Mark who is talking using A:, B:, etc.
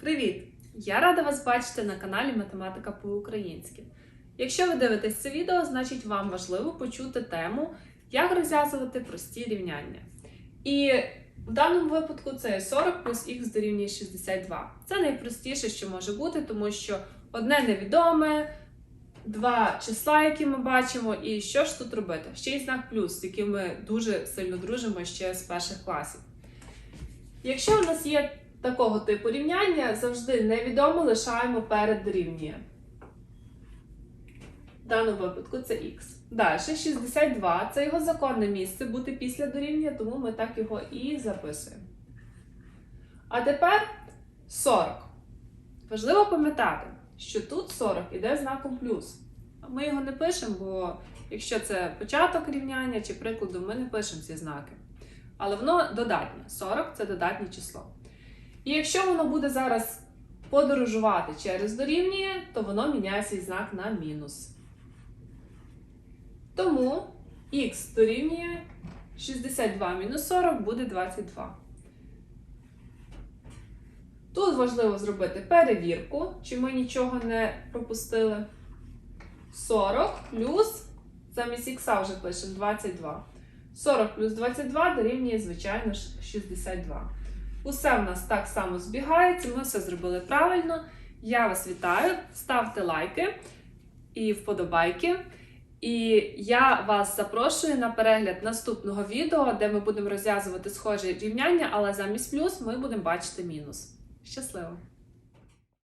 A: Привіт! Я рада вас бачити на каналі Математика по-українськи. Якщо ви дивитесь це відео, значить вам важливо почути тему, як розв'язувати прості рівняння. І в даному випадку це є 40 плюс х дорівнює 62. Це найпростіше, що може бути, тому що одне невідоме, два числа, які ми бачимо, і що ж тут робити? Ще й знак плюс, з яким ми дуже сильно дружимо ще з перших класів. Якщо у нас є такого типу рівняння, завжди невідомо лишаємо перед дорівнює. В даному випадку це х. Далі 62 це його законне місце бути після дорівнює, тому ми так його і записуємо. А тепер 40. Важливо пам'ятати, що тут 40 іде знаком плюс. Ми його не пишемо, бо якщо це початок рівняння чи прикладу, ми не пишемо ці знаки. Але воно додатнє. 40 це додатнє число. І якщо воно буде зараз подорожувати через дорівнює, то воно міняє свій знак на мінус. Тому х дорівнює 62 мінус 40 буде 22. Тут важливо зробити перевірку, чи ми нічого не пропустили. 40 плюс, замість х вже пишемо 22. 40 плюс 22 дорівнює, звичайно ж, 62. Усе в нас так само збігається, ми все зробили правильно. Я вас вітаю, ставте лайки і вподобайки. І я вас запрошую на перегляд наступного відео, де ми будемо розв'язувати схожі рівняння, але замість плюс ми будемо бачити мінус. Щасливо!